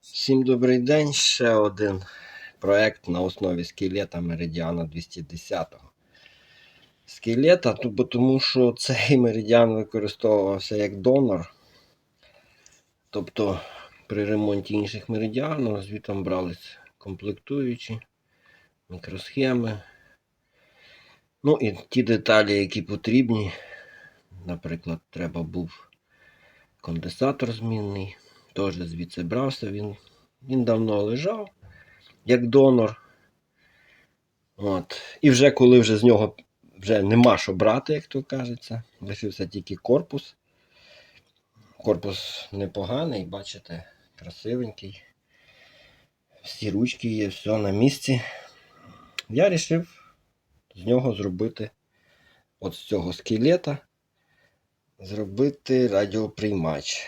Всім добрий день. Ще один проект на основі скелета Меридіана 210. Скелета, то- тому що цей меридіан використовувався як донор. Тобто при ремонті інших меридіанів звітом брались комплектуючі, мікросхеми. Ну і ті деталі, які потрібні. Наприклад, треба був конденсатор змінний. Теж звідси брався. Він, він давно лежав як донор. От. І вже коли вже з нього вже нема що брати, як то кажеться, лишився тільки корпус. Корпус непоганий, бачите, красивенький. Всі ручки є, все на місці. Я вирішив з нього зробити от з цього скелета зробити радіоприймач.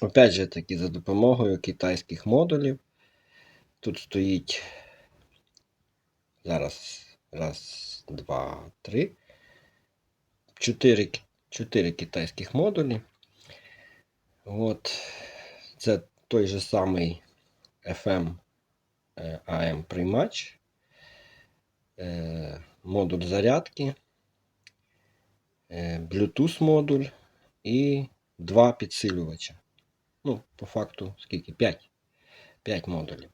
Опять же таки, за допомогою китайських модулів. Тут стоїть зараз раз, два, три. Чотири, чотири китайських модулі. От. Це той же самий FM е, AM приймач. Е, Модуль зарядки. е, Bluetooth модуль і два підсилювача. Ну, по факту, скільки? 5. 5 модулів.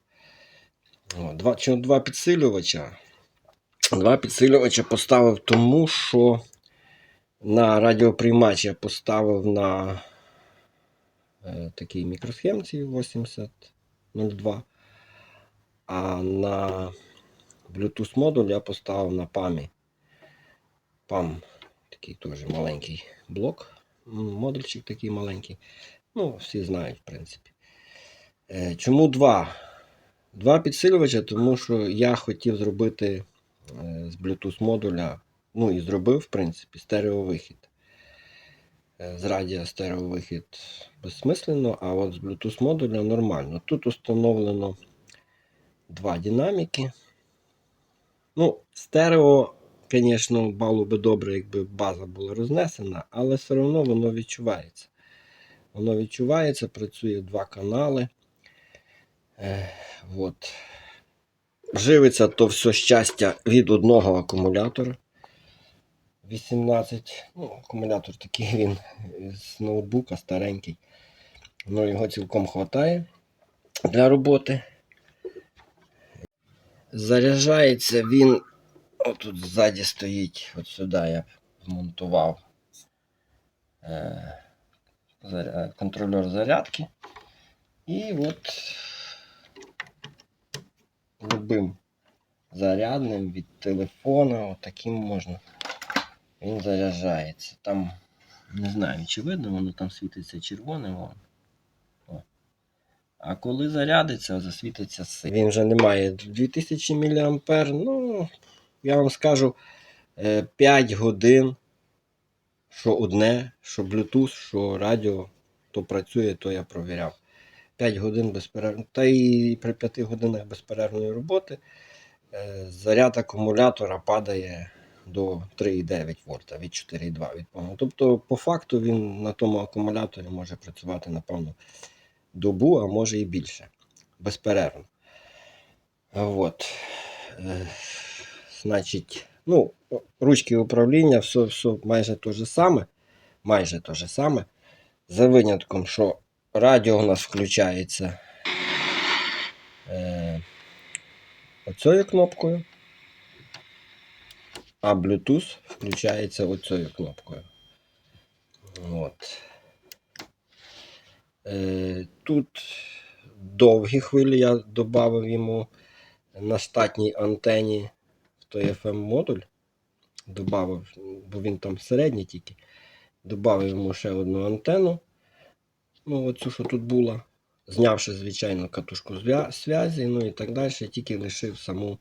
О, два, підсилювача? Два підсилювача поставив тому, що на радіоприймач я поставив на е, такій мікросхемці 8002, а на Bluetooth модуль я поставив на PAM. PAM такий теж маленький блок. Модульчик такий маленький. Ну, всі знають, в принципі. Е, Чому два? Два підсилювача, тому що я хотів зробити е, з Bluetooth модуля, ну і зробив, в принципі, стереовихід. Е, З радіо стереовихід безсмислено, а от з Bluetooth модуля нормально. Тут установлено два динаміки. Ну, стерео, звісно, було би добре, якби база була рознесена, але все одно воно відчувається. Воно відчувається, працює два канали. Е, от. Живиться то все щастя від одного акумулятора. 18. Ну, акумулятор такий він з ноутбука старенький. Ну, його цілком вистачає для роботи. Заряджається він. Отут ззаді стоїть, от сюди я вмонтував е, контролер зарядки. І от любим зарядним від телефона, отаким можна. Він заряджається. Там, не знаю, чи видно, воно там світиться червоним. Вон. О. А коли зарядиться, засвітиться синім. Він вже не має 2000 мА. Ну, я вам скажу, е, 5 годин. Що одне, що Bluetooth, що радіо, то працює, то я провіряв. 5 годин безперервно. Та і при 5 годинах безперервної роботи е, заряд акумулятора падає до 3,9 вольта від 4,2 від. Тобто, по факту він на тому акумуляторі може працювати, напевно, добу, а може і більше. Безперервно. От. Е, Значить, ну, ручки управління, все, все майже те же саме. Майже те же саме. За винятком, що радіо у нас включається е, оцею кнопкою, а Bluetooth включається оцею кнопкою. От. Е, тут довгі хвилі я додав йому на штатній антені той FM модуль. Добавив, бо він там середній тільки. Добавив йому ще одну антенну. Ну, оцю, що тут була. Знявши, звичайно, катушку зв'я- зв'язі, ну і так далі. Тільки лишив саму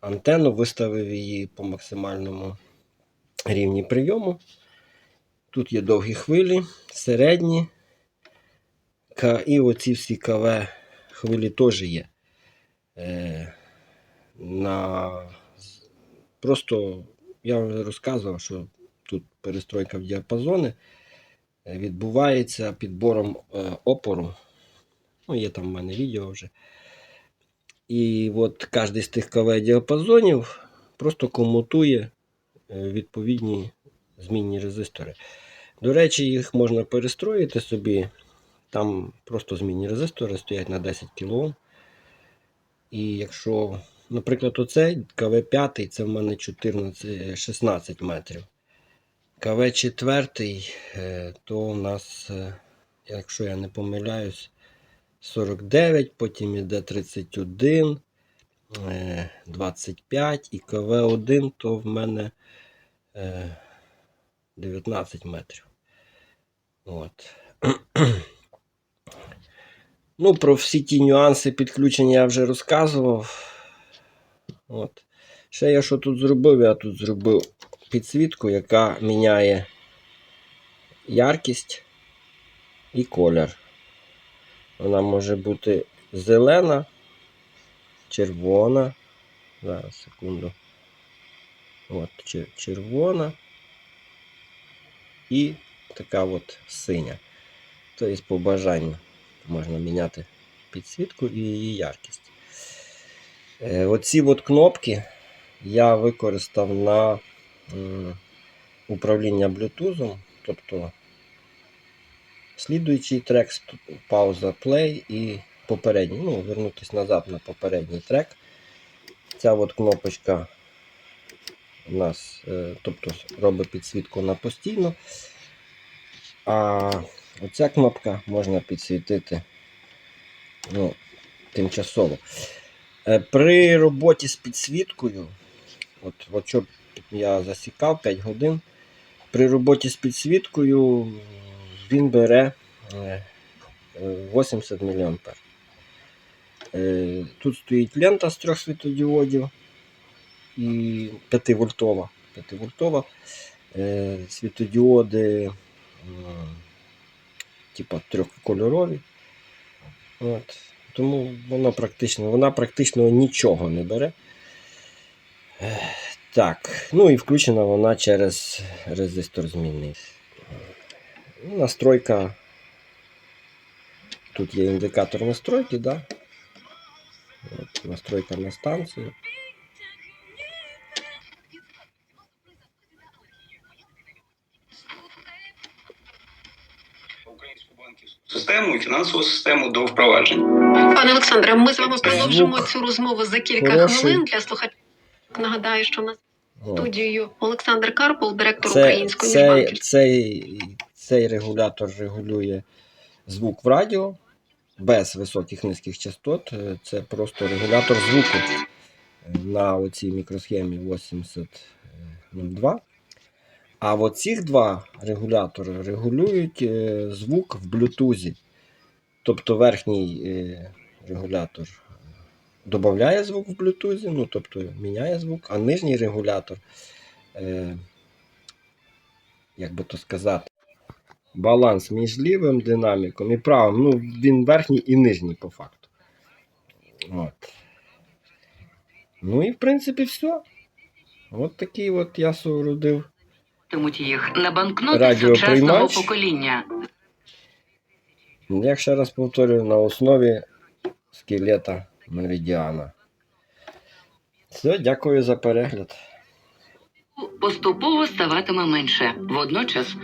антенну, виставив її по максимальному рівні прийому. Тут є довгі хвилі, середні. І оці всі КВ хвилі теж є. Е, на... Просто я вже розказував, що тут перестройка в діапазони е, відбувається підбором е, опору Ну, є там в мене відео вже. І от кожен з тих КВ діапазонів просто комутує е, відповідні змінні резистори. До речі, їх можна перестроїти собі. Там просто змінні резистори стоять на 10 кОм. І якщо, наприклад, оцей КВ5, це в мене 14, 16 метрів. КВ4, е, то у нас, е, якщо я не помиляюсь, 49, потім іде 31, е, 25 і КВ1, то в мене е, 19 метрів. От. Ну, про всі ті нюанси підключення я вже розказував. От. Ще я що тут зробив? Я тут зробив підсвітку, яка міняє яркість і колір. Вона може бути зелена, червона. Зараз, секунду. От, червона і така от синя. Тобто по бажанню можна міняти підсвітку і її яркість. Е, Оці от кнопки я використав на управління Bluetooth, тобто слідуючий трек, пауза play і попередній. Ну, вернутися назад на попередній трек. Ця от кнопочка у нас е, тобто, робить підсвітку на постійно. А оця кнопка можна підсвітити ну, тимчасово. Е, При роботі з підсвіткою, от, от що я засікав 5 годин. При роботі з підсвіткою він бере е, е, 80 мА. Е, Тут стоїть лента з трьох світодіодів і 5 вольтова. 5 вольтова. Е, Світодіоди типа трьохкольорові. От. Тому вона практично, вона практично нічого не бере. Так, ну і включена вона через резистор змінний. Ну, Настройка. Тут є індикатор настройки, да? Настройка на станцію. Систему і фінансову систему до впровадження. Пане Олександре, ми з вами продовжимо цю розмову за кілька хвилин для слухачів. Нагадаю, що в нас От. Олександр Карпол, директор Це, української цей, цей, цей регулятор регулює звук в радіо без високих низьких частот. Е, Це просто регулятор звуку е, на оцій мікросхемі 8002. А от цих два регулятори регулюють е, звук в блютузі. Тобто верхній е, регулятор додає звук в блютузі, ну тобто міняє звук, а нижній регулятор, е, як би то сказати, баланс між лівим динаміком і правим. Ну, він верхній і нижній по факту. От. Ну і в принципі все. От такий от я соорудив. Матимуть їх на банкноти Радіо сучасного покоління. Я ще раз повторюю, на основі скелета меридіана. Все, дякую за перегляд. Поступово ставатиме менше. Водночас